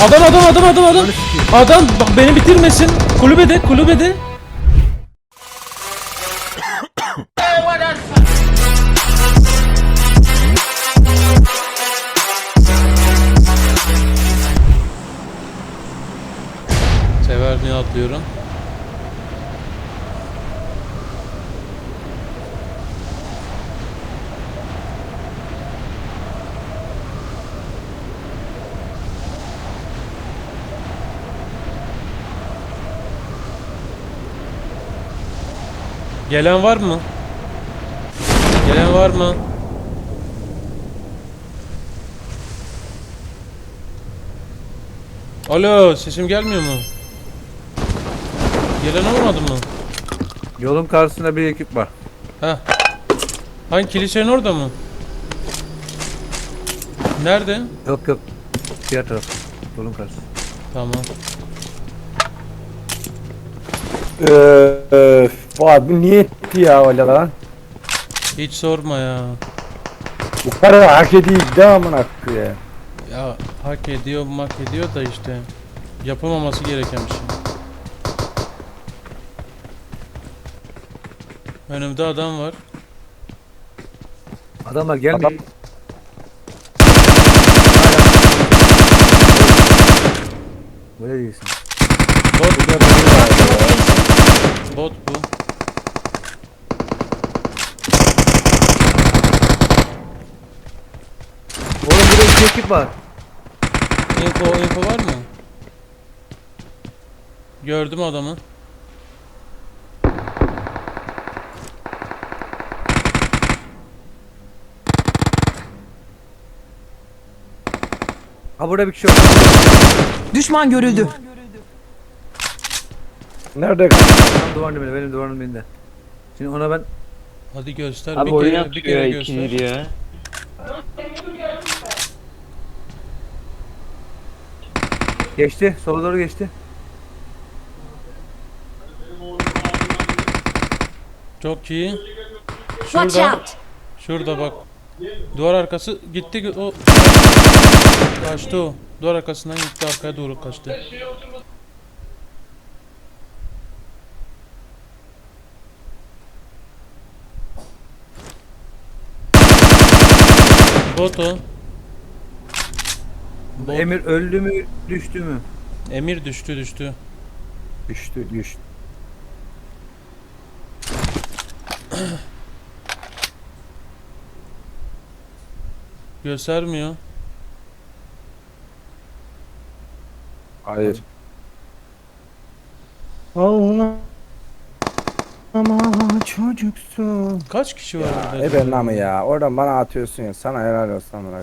Adam adam adam adam adam. Adam bak beni bitirmesin. Kulübede kulübede. Severdiğini atlıyorum. Gelen var mı? Gelen var mı? Alo sesim gelmiyor mu? Gelen olmadı mı? Yolun karşısında bir ekip var. Heh. Hangi kilisenin orada mı? Nerede? Yok yok. Diğer taraf. Yolun karşısında. Tamam. Öf, Fuat bu niye etti ya öyle lan? Hiç sorma ya. Bu kadar hak ediyor de amına koyayım. Ya hak ediyor mak ediyor da işte. Yapamaması gereken bir şey. Önümde adam var. Adamlar gelmiyor. Adam- Böyle değilsin. Bot, bot bu. Oğlum burada iki ekip var. Info, info var mı? Gördüm adamı. Ha burada bir kişi var. Düşman görüldü. Nerede? Tam duvarın dibinde. Benim duvarın dibinde. Şimdi ona ben Hadi göster Abi bir oyun kere, bir kere yapıyor göster. ikinci ya. Geçti. Sola doğru geçti. Çok iyi. Watch Şurada, out! şurada bak. Duvar arkası gitti o kaçtı o. Duvar arkasından gitti arkaya doğru kaçtı. Bot o. Bot. Emir öldü mü düştü mü? Emir düştü düştü. Düştü düştü. Göstermiyor. Hayır. Allah ama çocuksun. Kaç kişi var Ya, burada? e ben namı ya. Oradan bana atıyorsun ya. Sana helal olsun amına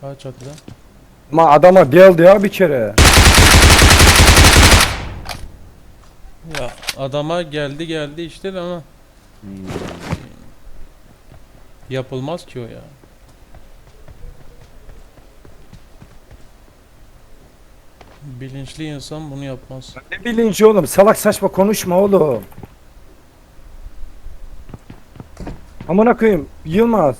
Kaç çatıda? Ama adama geldi ya bir kere. Ya adama geldi geldi işte de ama yapılmaz ki o ya. Bilinçli insan bunu yapmaz. Ne bilinci oğlum? Salak saçma konuşma oğlum. Amına koyayım. Yılmaz.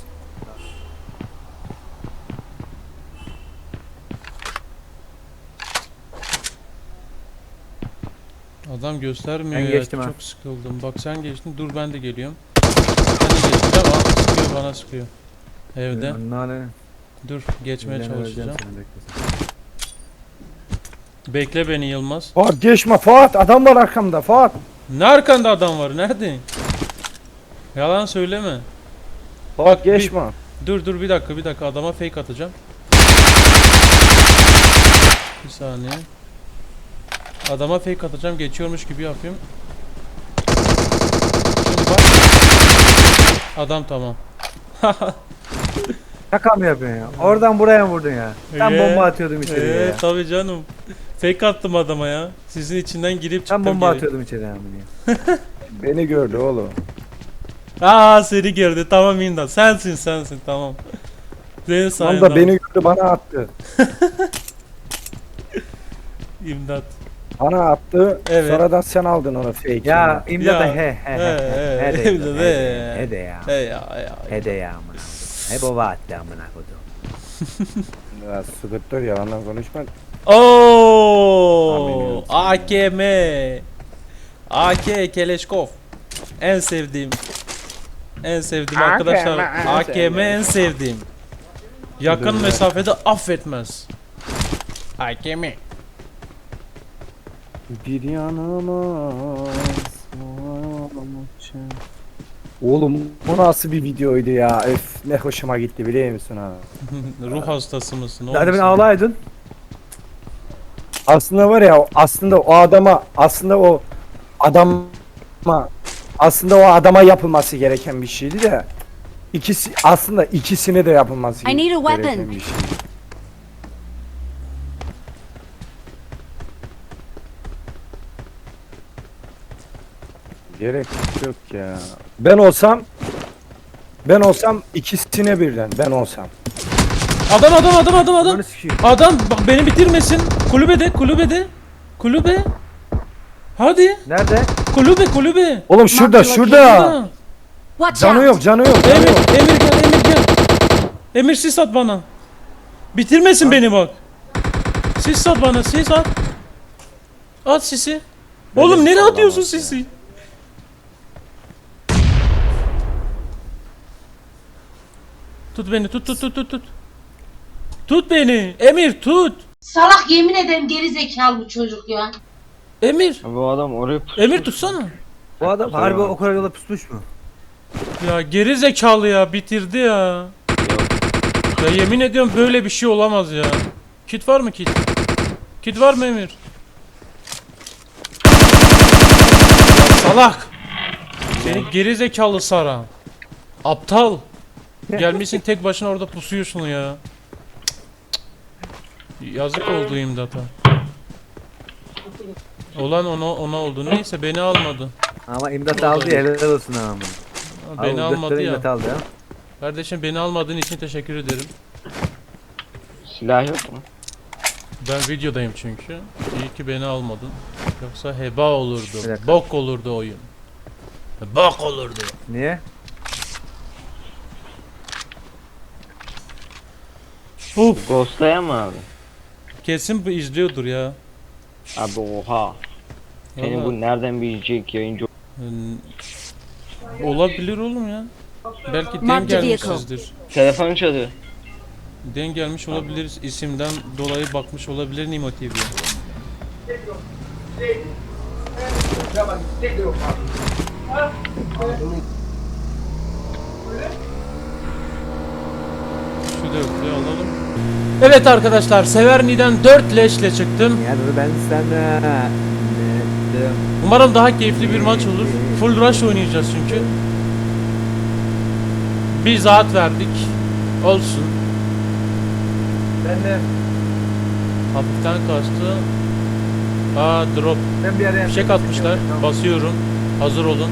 Adam göstermiyor Ben ya. geçtim ha. Çok sıkıldım. Bak sen geçtin. Dur ben de geliyorum. Sen de geçtin ama sıkıyor bana sıkıyor. Evde. Nane. Dur geçmeye çalışacağım. bekle beni Yılmaz. Fuat geçme Fuat. Adam var arkamda Fuat. Ne arkanda adam var? Nerede? Yalan söyleme. Fuat geçme. Dur dur bir dakika bir dakika adama fake atacağım. Bir saniye. Adama fake atacağım geçiyormuş gibi yapayım. Şimdi bak. Adam tamam. Şaka mı yapıyorsun ya? Oradan buraya mı vurdun ya? Ben Ee, bomba atıyordum içeriye Ee, ya. tabii canım. Fake attım adama ya. Sizin içinden girip çıktım Ben bomba geri. atıyordum içeriye amına ya. Beni gördü oğlum. Aa seni gördü tamam İmdat. Sensin sensin tamam. Senin Tam sayende. da beni gördü bana attı. İmdat. Bana attı. Evet. Sonradan sen aldın onu fake. Ya imdat da Ya. he he he He, he he, he de imdat, he he. de he de ya. He ya ya. He de ya amına. He baba attı amına kodum. Ya sıkıntı yalandan konuşma. Oo, AKM. AK Keleşkov. En sevdiğim. En sevdiğim arkadaşlar. AKM en sevdiğim. Yakın mesafede affetmez. AKM. Bir yanıma Oğlum bu nasıl bir videoydu ya? Öf ne hoşuma gitti biliyor musun ha? Ruh hastası mısın? oğlum Zaten ben sen? ağlaydın. Aslında var ya aslında o adama aslında o adama aslında o adama yapılması gereken bir şeydi de ikisi aslında ikisine de yapılması I need a weapon. gereken bir şeydi. Gerek yok ya. Ben olsam ben olsam ikisine birden ben olsam. Adam adam adam adam adam. Ananı sikeyim. Adam bak beni bitirmesin. Kulübede kulübede. Kulübe. Hadi. Nerede? Kulübe kulübe. Oğlum şurada şurada. Burada. Watch Canı out! yok canı yok. canı Emir, yok. Emir gel, Emir gel. Emir sis at bana. Bitirmesin beni bak. Sis at bana, sis at. At sisi. Oğlum nereye atıyorsun ya. sisi? Tut beni, tut tut tut tut tut. Tut beni. Emir tut. Salak yemin ederim geri zekalı bu çocuk ya. Emir. Bu adam oraya pus- Emir tutsana. Bu adam harbi o kadar yola pusmuş mu? Ya geri zekalı ya bitirdi ya. Ya yemin ediyorum böyle bir şey olamaz ya. Kit var mı kit? Kit var mı Emir? Salak. Seni geri zekalı Sara. Aptal. Gelmişsin tek başına orada pusuyorsun ya. Yazık oldu imdata. Olan ona ona oldu. Neyse beni almadı. Ama imdat aldı ya helal olsun ama. Beni Al, almadı ya. imdat aldı ya. Kardeşim beni almadığın için teşekkür ederim. Silah yok mu? Ben videodayım çünkü. İyi ki beni almadın. Yoksa heba olurdu. Bir dakika. Bok olurdu oyun. Bok olurdu. Niye? Uf. Ghost'layan mı abi? Kesin bu izliyordur ya. Abi oha. Senin bu nereden bilecek yayıncı? hmm, olabilir oğlum ya. Belki den Marked vehicle. gelmişsizdir. Telefon çalıyor. Den gelmiş olabiliriz. isimden dolayı bakmış olabilir Nimo TV'ye. Şu dörtlüğü alalım. Evet arkadaşlar Severni'den 4 leşle çıktım. Yani ben sana dedim. Umarım daha keyifli bir maç olur. Full rush oynayacağız çünkü. Bir saat verdik. Olsun. Ben de Hafiften kastı. Aa drop. ben bir araya Fişek atmışlar. Basıyorum. Hazır olun.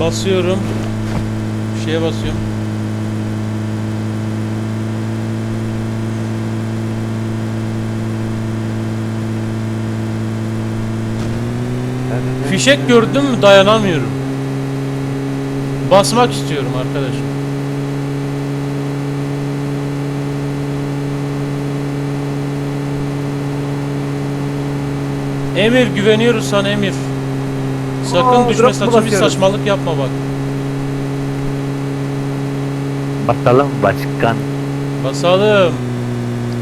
Basıyorum. Bir şeye basıyorum. Fişek gördüm mü dayanamıyorum. Basmak istiyorum arkadaşım. Emir güveniyoruz sana Emir. Sakın Aa, düşme saçma bir saçmalık yapma bak. Bakalım başkan. Basalım.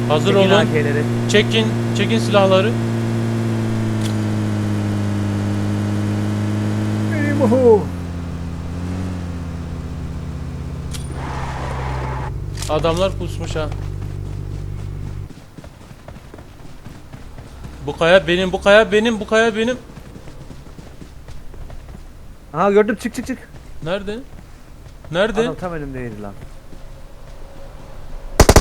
Hazır Çekin olun. AK'leri. Çekin. Çekin silahları. Adamlar pusmuş ha. Bu kaya benim, bu kaya benim, bu kaya benim. Aha gördüm çık çık çık. Nerede? Nerede? Adam tam önümdeydi lan.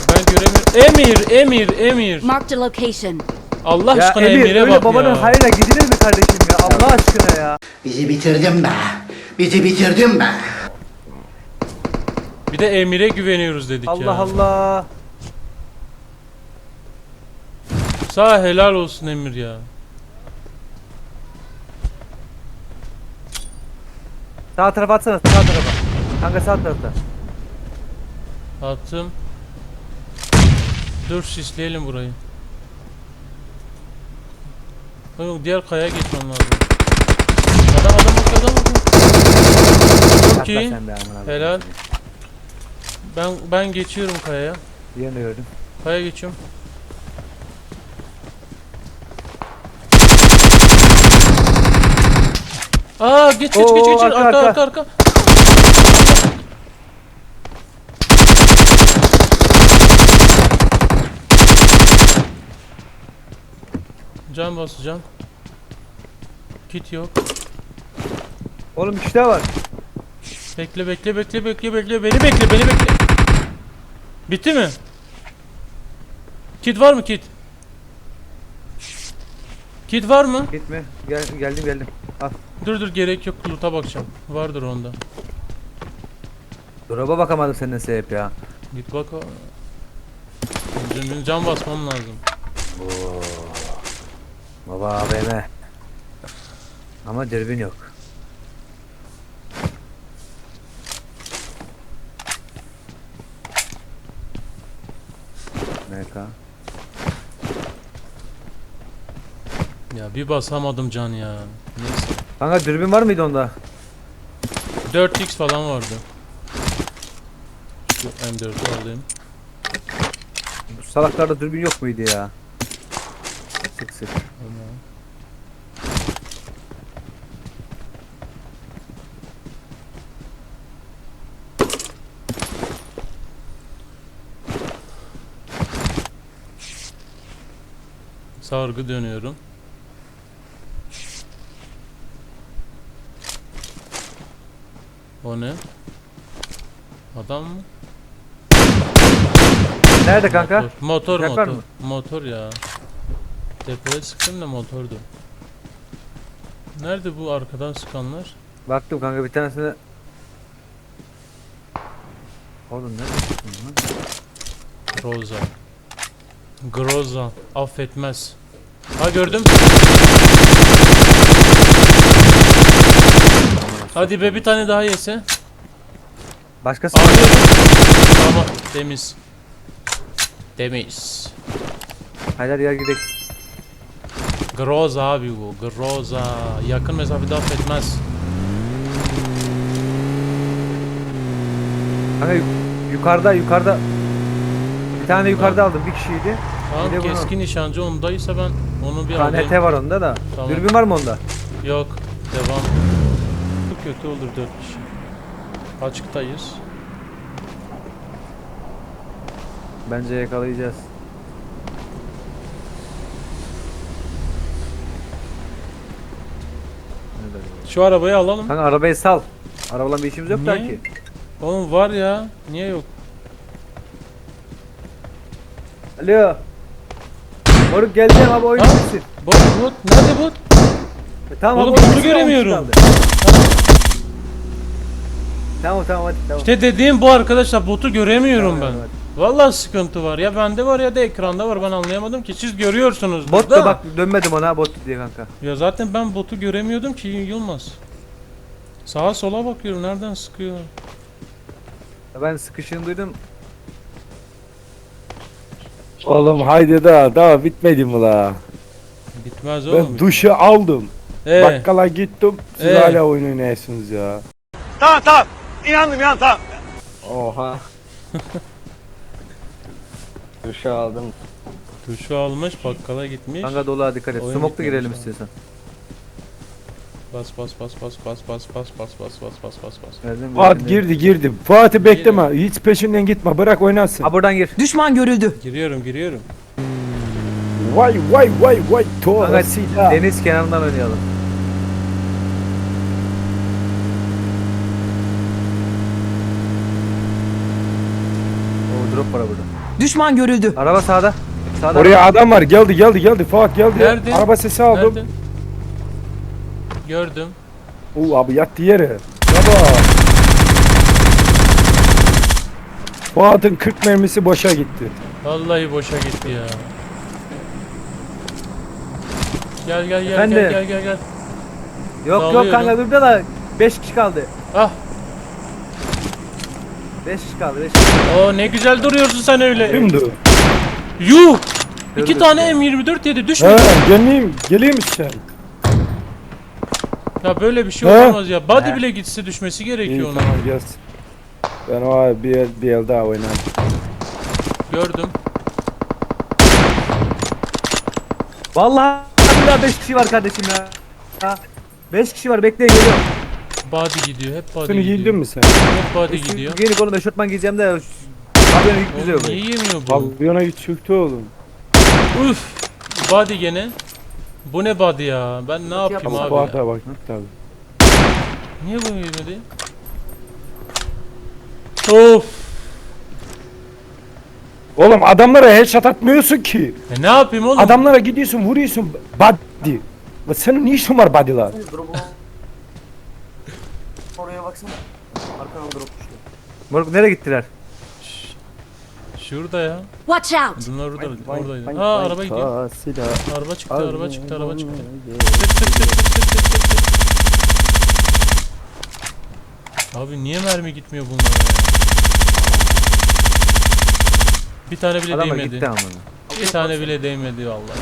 Ben göremiyorum. Emir, Emir, Emir. Marked a location. Allah Ya aşkına Emir Emir'e öyle bak babanın ya. hayrına gidilir mi kardeşim ya Allah aşkına ya. Bizi bitirdin be. Bizi bitirdin be. Bir de Emir'e güveniyoruz dedik Allah ya. Allah. Sağ helal olsun Emir ya. Sağ tarafa atsana sağ tarafa. Kanka sağ tarafta. Attım. Dur sisleyelim burayı. Oğlum diğer kayaya geçmem lazım. Adam adam bak adam bak. Çok iyi. Helal. Ben ben geçiyorum kayaya. Diğerini gördüm. Kaya geçiyorum. Aa geç geç Oo, geç geç arka, arka arka. arka Can basacağım. Kit yok. Oğlum bir daha var. Bekle bekle bekle bekle bekle beni bekle beni bekle. Bitti mi? Kit var mı kit? Kit var mı? Gitme. Gel, geldim geldim. Al. Dur dur gerek yok loot'a bakacağım. Vardır onda. Drop'a bakamadım senden sebep ya. Git bak o. Can- Can basmam lazım. Baba AVM. Ama dürbün yok. MK. Ya bir basamadım can ya. Neyse. Kanka dürbün var mıydı onda? 4x falan vardı. Şu M4'ü alayım. Bu salaklarda dürbün yok muydu ya? Sık sık. Sargı dönüyorum. O ne? Adam mı? Nerede kanka? Motor, motor, var motor. mı? Motor ya. Tepeye sıktım da motordu. Nerede bu arkadan sıkanlar? Baktım kanka bir tanesine. Oğlum ne? Groza. Groza. Affetmez. Ha gördüm. Hadi be bir tane daha yese. Başkası? Alıyorum. Tamam temiz. Temiz. Hayır yer gidelim. Groza abi bu. Groza. Yakın mesafede affetmez. Kanka yuk- yukarıda yukarıda. Bir tane yukarıda aldım bir kişiydi. Bir de Tamam bunu- keskin nişancı ondaysa ben onu bir alayım. KNT var onda da. Tamam. Dürbün var mı onda? Yok. Devam. Bu kötü olur 4 kişi. Açıktayız. Bence yakalayacağız. Nerede? Şu arabayı alalım. Kanka arabayı sal. Arabalan bir işimiz yok Niye? belki. Oğlum var ya. Niye yok? Alo. Moruk geleceğim abi oyun Ha? bitsin. Bot bot. Nerede bot? E, tamam Oğlum, abi, oyun botu bitsin, on kişi göremiyorum. Tamam tamam hadi tamam. İşte dediğim bu arkadaşlar botu göremiyorum Tamam, ben. hadi. Vallahi sıkıntı var. Ya bende var ya da ekranda var. Ben anlayamadım ki. Siz görüyorsunuz. Bot da. bak dönmedim ona bot diye kanka. Ya zaten ben botu göremiyordum ki Yılmaz. Sağa sola bakıyorum. Nereden sıkıyor? Ben sıkışını duydum. Oğlum haydi daha daha bitmedi mi la? Bitmez oğlum. Ben duşu aldım. Ee, Bakkala gittim. Siz Ee? hala oyun oynuyorsunuz ya. Oha. Duş aldım. duşu almış bakkala gitmiş. Kanka dolu dikkat et. Oyun bitmemiş girelim ama. istiyorsan. Bas bas bas bas bas bas bas bas bas bas bas bas bas. Verdim, Fuat verdim. girdi girdi. Fuat'ı bekleme. Hiç peşinden gitme. Bırak oynasın. Ha buradan gir. Düşman görüldü. Giriyorum giriyorum. Vay vay vay vay. Kanka Torasıyla. deniz kenarından oynayalım. O drop var burada. Düşman görüldü. Araba sağda. Sağda. Oraya adam var. Geldi geldi geldi. Fuat geldi. Nerede? Araba sesi aldım. Nerede? Gördüm. Oo abi yattı yere. Baba. Fuat'ın 40 mermisi boşa gitti. Vallahi boşa gitti ya. Gel gel gel Efendim? gel gel gel gel. Yok yok Dalıyorum. kanka dur da 5 kişi kaldı. Ah 5 kişi kaldı 5 kişi. Oo ne güzel duruyorsun sen öyle. Kimdi? Yuh! İki Gördüm tane ya. M24 yedi He düşmedi. geleyim, geleyim sen. Ya böyle bir şey He? olamaz ya. Body He. bile gitse düşmesi İyi gerekiyor onun. tamam gel. Ben o abi bir el, bir el daha oynarım. Gördüm. Vallahi daha 5 kişi var kardeşim ya. Ha. 5 kişi var bekleyin geliyorum. Body gidiyor. Hep body Şunu gidiyor. giydin mi sen? Hep body gidiyor. Yeni kolum eşortman giyeceğim de Abi yük bize Oğlum niye yemiyor bu? Pavyona git çıktı oğlum. Üf. Body gene. Bu ne body ya? Ben ne yapayım Ama abi bu ya? arada bak tabii. Niye bu yemedi? Of. Oğlum adamlara headshot atmıyorsun ki. E ne yapayım oğlum? Adamlara gidiyorsun vuruyorsun body. Senin ne işin var body'lar? Oraya baksana. Arkadan drop düştü. Moruk nereye gittiler? Şurada ya. Watch out! Bunlar orada, oradaydı. Ha araba gidiyor. Silah. Araba çıktı, araba çıktı, araba çıktı. Tık tık tık tık tık tık tık tık. Abi niye mermi gitmiyor bunlara ya? Bir tane bile Adamlar değmedi. gitti amına. Bir tane bile değmedi vallahi.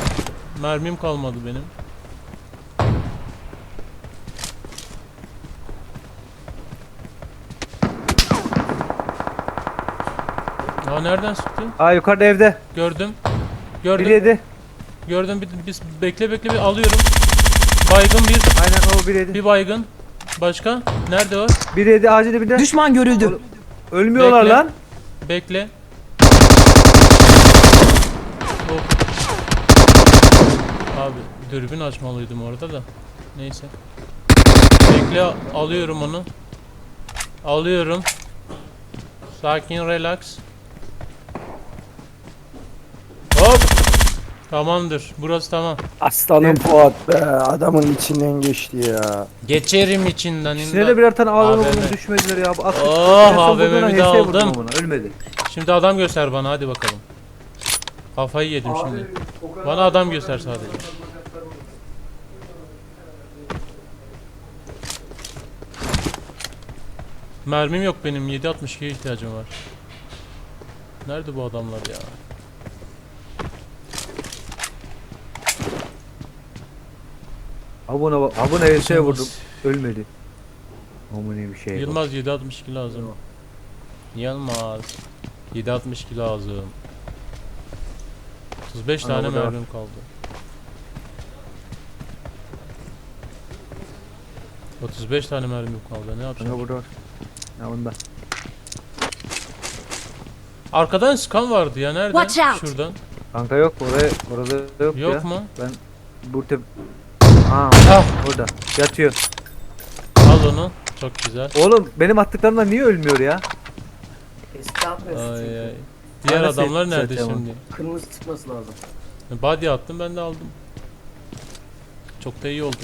Mermim kalmadı benim. Aa nereden sıktı? Aa yukarıda evde. Gördüm. Gördüm. Biri yedi. Gördüm. Bir, biz bekle bekle bir alıyorum. Baygın bir, Aynen o biri yedi. bir baygın. Başka? Nerede o? Biri yedi ağacın dibinde. Düşman görüldü. Ölmüyorlar Bekle. lan. Bekle. Hop. Abi dürbün açmalıydım orada da. Neyse. Bekle alıyorum onu. Alıyorum. Sakin relax. Hop. Tamamdır. Burası tamam. Aslanım Fuat be adamın içinden geçti ya. Geçerim içinden. İkisine de birer tane AVM. vurdum düşmediler ya. Bu aklı. Oh, AVM'mi de aldım. amına, Ölmedi. Şimdi adam göster bana hadi bakalım. Kafayı yedim şimdi. Bana adam göster sadece. Mermim yok benim 7.62'ye ihtiyacım var. Nerede bu adamlar ya? Abone abone HS vurdum. Ölmedi. Amına bir şey. Yılmaz 7.62 lazım. Yılmaz 7.62 lazım. 35 Ana, tane bu da var. mermim kaldı. 35 tane mermim kaldı. Ne yapacağım? Kanka burada var. Ya onda. Arkadan skan vardı ya nerede? Watch out. Şuradan. Kanka yok oraya orada yok, Yok ya. mu? Bu tep Aa Ah. orada yatıyor. Al onu. Çok güzel. Oğlum benim attıklarımdan niye ölmüyor ya? Eski atmıyorsun Ay çünkü. ay. Diğer Nasıl adamlar nerede şimdi? Kırmızı çıkması lazım. Body attım ben de aldım. Çok da iyi oldu.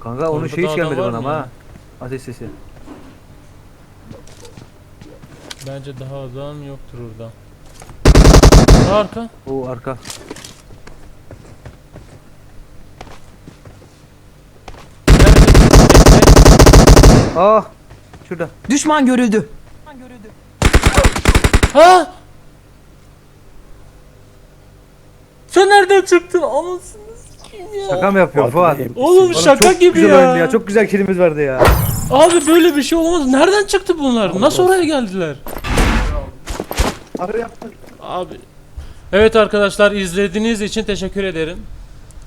Kanka onun Orada şeyi da hiç adam gelmedi var bana mı ama. ya? ha. Ateş sesi. Bence daha adam yoktur orada. Aa, Arka. O arka. Ah! Şurada. Düşman görüldü. Ha! Sen nereden çıktın? Anasını sikeyim ya. Şaka mı yapıyor Fuat? Oğlum Oğlum şaka çok gibi güzel ya. oyundu ya. Çok güzel kilimiz vardı ya. Abi böyle bir şey olmaz. Nereden çıktı bunlar? Nasıl oraya geldiler? Abi. Evet arkadaşlar izlediğiniz için teşekkür ederim.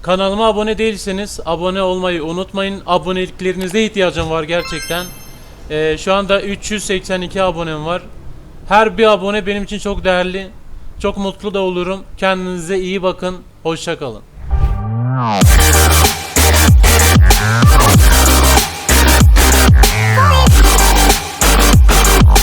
Kanalıma abone değilseniz abone olmayı unutmayın. Aboneliklerinize ihtiyacım var gerçekten. Ee, şu anda 382 abonem var. Her bir abone benim için çok değerli. Çok mutlu da olurum. Kendinize iyi bakın. Hoşçakalın. Fire!